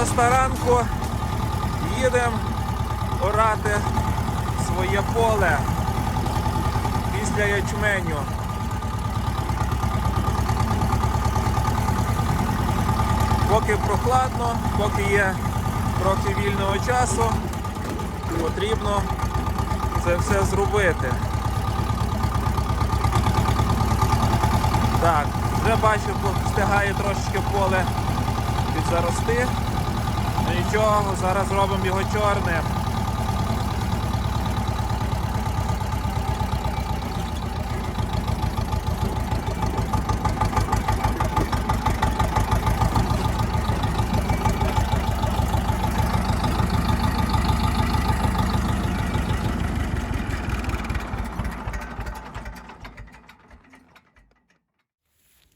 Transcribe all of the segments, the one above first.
ранку їдемо орати своє поле після ячменю. Поки прохладно, поки є трохи вільного часу, потрібно це все зробити. Так, вже бачу, встигає трошечки поле підзарости. Нічого, зараз зробимо його чорним.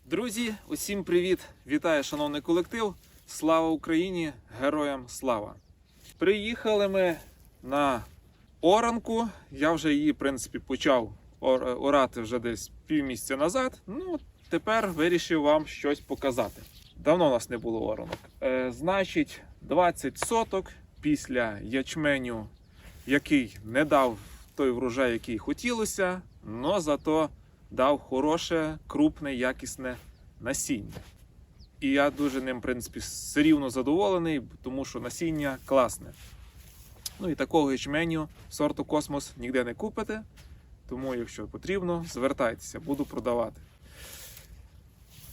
Друзі, усім привіт! Вітаю, шановний колектив! Слава Україні! Героям слава! Приїхали ми на оранку. Я вже її, в принципі, почав орати вже десь півмісяця назад. Ну, тепер вирішив вам щось показати. Давно у нас не було оранок. Е, значить, 20 соток після ячменю, який не дав той врожай, який хотілося, але зато дав хороше, крупне, якісне насіння. І я дуже ним, в принципі, все рівно задоволений, тому що насіння класне. Ну і такого ячменю сорту космос ніде не купите. Тому, якщо потрібно, звертайтеся, буду продавати.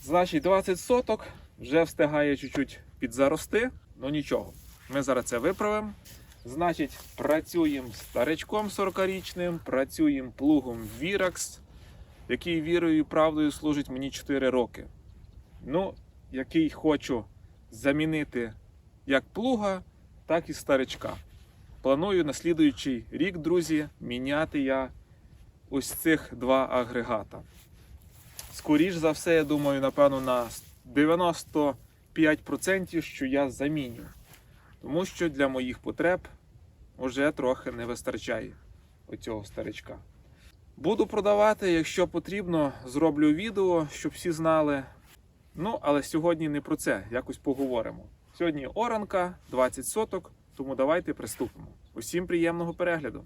Значить, 20 соток вже встигає чуть-чуть підзарости, ну нічого. Ми зараз це виправимо. Значить, працюємо старичком 40-річним, працюємо плугом Virax, який вірою і правдою служить мені 4 роки. Ну, який хочу замінити як плуга, так і старичка. Планую на слідуючий рік, друзі, міняти я ось цих два агрегата. Скоріш за все, я думаю, напевно, на 95%, що я заміню. Тому що для моїх потреб вже трохи не вистачає оцього старичка. Буду продавати, якщо потрібно, зроблю відео, щоб всі знали. Ну, але сьогодні не про це, якось поговоримо. Сьогодні оранка, 20 соток, тому давайте приступимо. Усім приємного перегляду.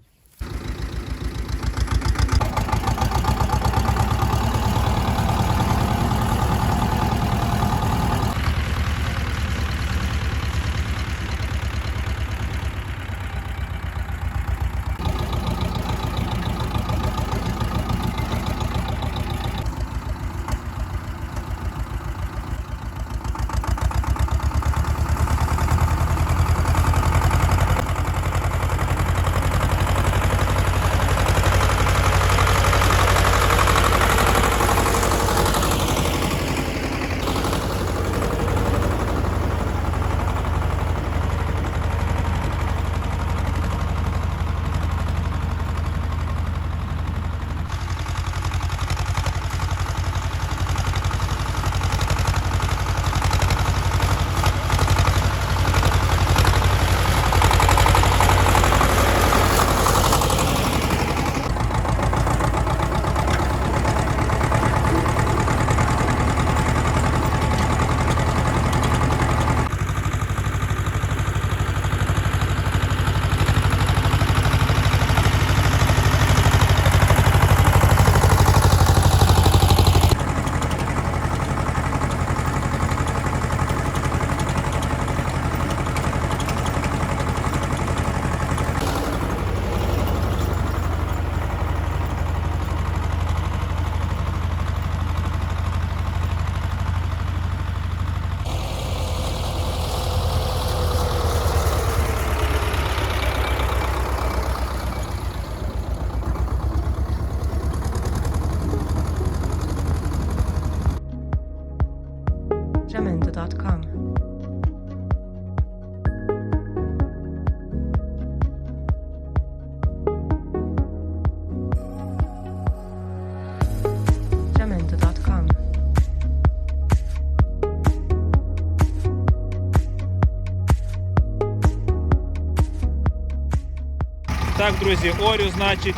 Так, друзі, Орю, значить,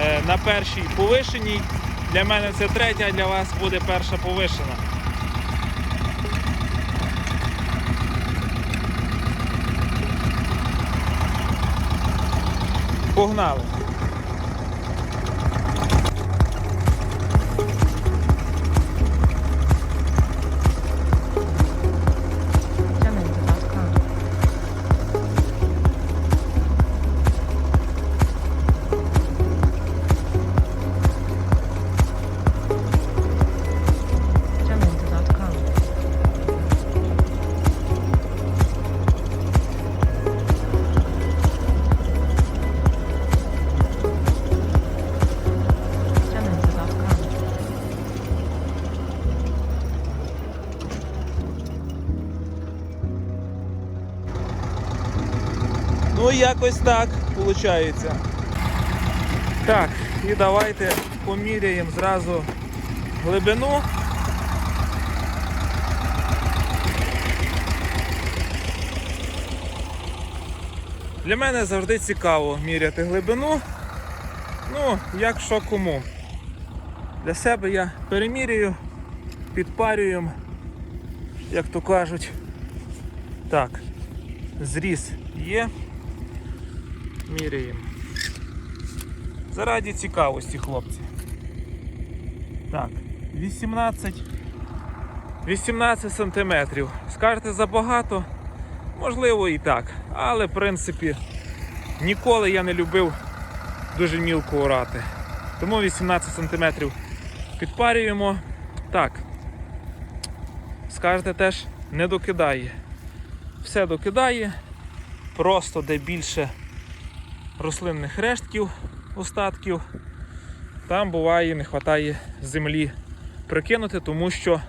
е, на першій повишеній. Для мене це третя, а для вас буде перша повишена. Погнали! Якось так виходить. Так, і давайте поміряємо зразу глибину. Для мене завжди цікаво міряти глибину. Ну, як що кому. Для себе я перемірюю, підпарюю, як то кажуть. Так, зріз є. Міряємо. Заради цікавості, хлопці. Так, 18. 18 сантиметрів. Скажете забагато? Можливо і так. Але в принципі ніколи я не любив дуже мілко орати. Тому 18 сантиметрів підпарюємо. Так. Скажете теж не докидає. Все докидає. Просто де більше рослинних рештків, остатків, там буває не вистачає землі прикинути, тому що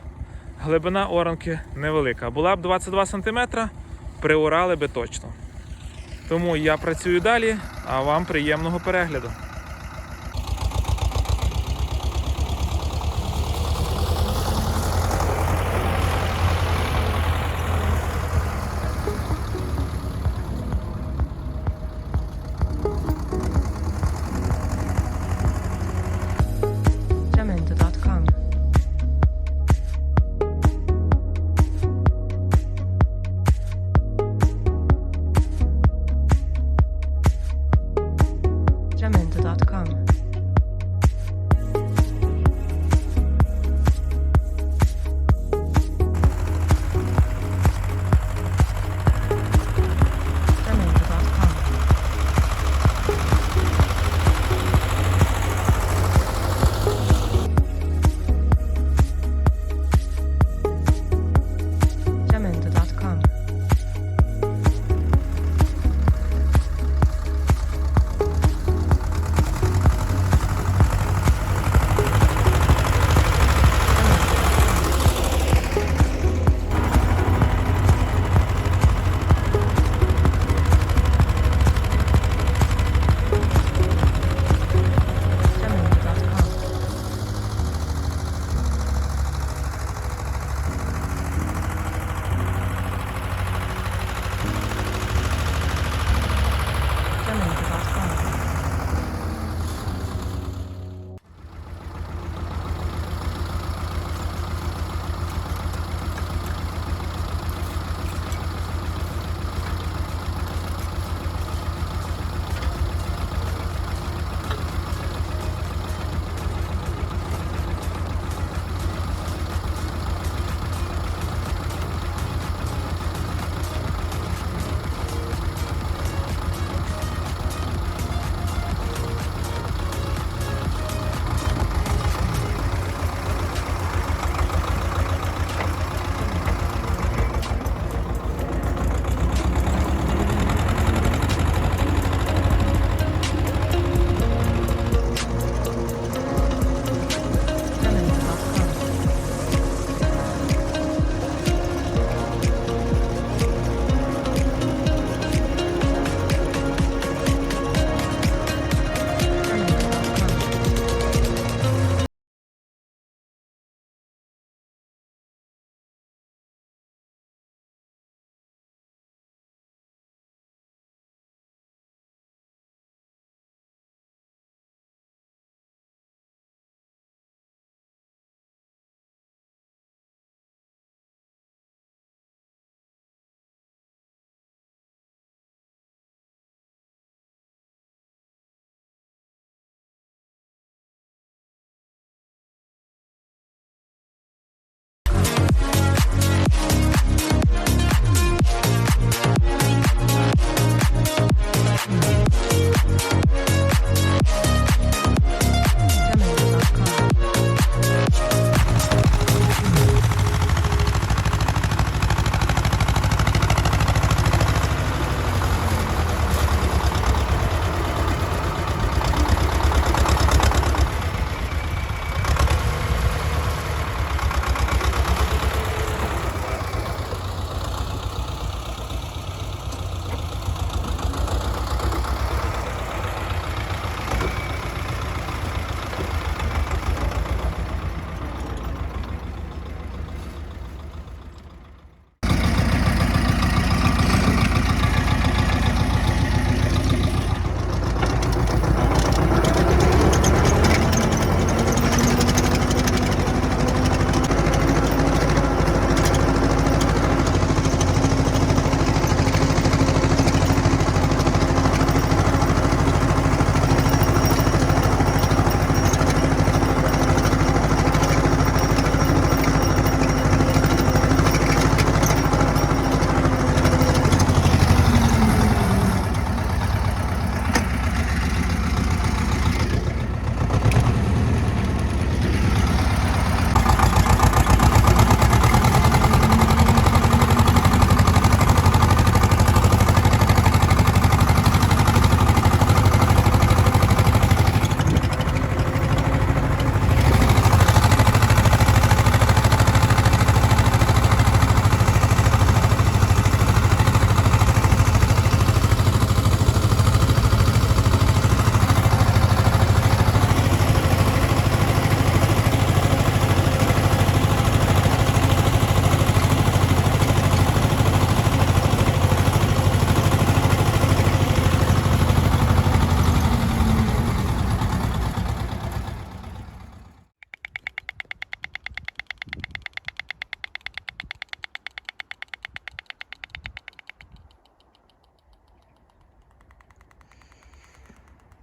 глибина оранки невелика. Була б 22 см, приорали би точно. Тому я працюю далі, а вам приємного перегляду. www.mama-coach.com.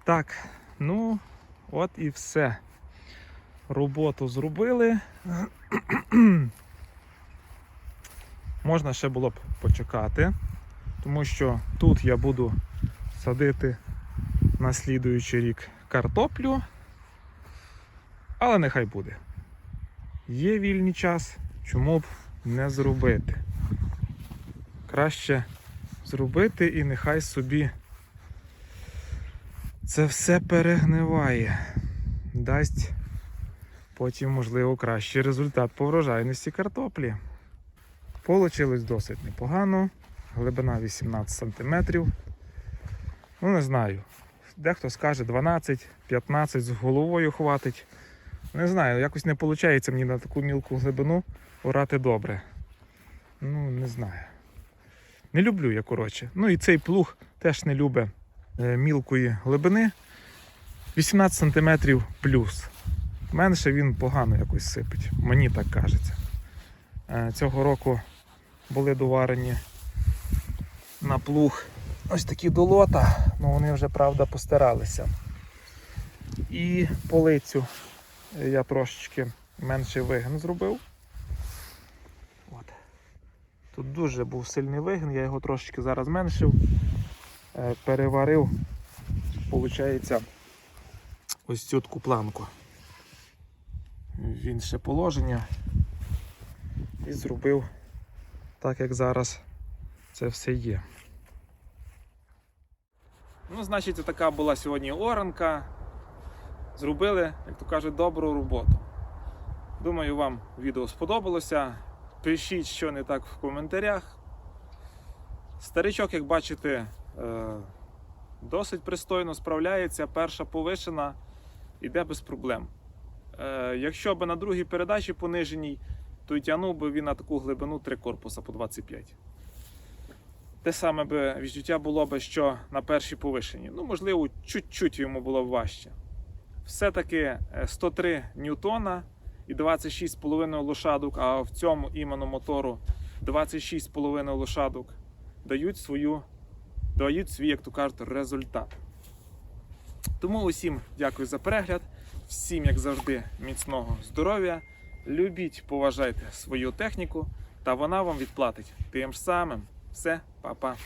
Так, ну, от і все. Роботу зробили. Можна ще було б почекати, тому що тут я буду садити на слідуючий рік картоплю. Але нехай буде. Є вільний час, чому б не зробити. Краще зробити і нехай собі це все перегниває. Дасть потім, можливо, кращий результат по врожайності картоплі. Получилось досить непогано. Глибина 18 см. Ну, не знаю. Дехто скаже 12-15 з головою хватить. Не знаю, якось не виходить мені на таку мілку глибину орати добре. Ну, не знаю. Не люблю я, коротше. Ну і цей плуг теж не любить мілкої глибини. 18 см плюс. Менше він погано якось сипить. Мені так кажеться. Е, Цього року були доварені на плуг ось такі долота, ну вони вже, правда, постаралися. І полицю я трошечки менший вигін зробив. От. Тут дуже був сильний вигін, я його трошечки зараз зменшив, е, переварив, виходить, ось цю таку планку. В інше положення і зробив так, як зараз це все є. Ну, значить, така була сьогодні оранка. Зробили, як то кажуть, добру роботу. Думаю, вам відео сподобалося. Пишіть, що не так в коментарях. Старичок, як бачите, е, досить пристойно справляється. Перша повишена йде без проблем. Е, Якщо б на другій передачі пониженій, то й тягнув би він на таку глибину 3 корпуса по 25. Те саме би відчуття було б, що на першій повишенні. Ну, можливо, чуть-чуть йому було б важче. Все-таки е, 103 ньютона і 26,5 лошадок, а в цьому іменно мотору 26,5 лошадок дають свою, дають свій, як то кажуть, результат. Тому усім дякую за перегляд. Всім, як завжди, міцного здоров'я. Любіть, поважайте свою техніку, та вона вам відплатить тим самим. Все, па-па.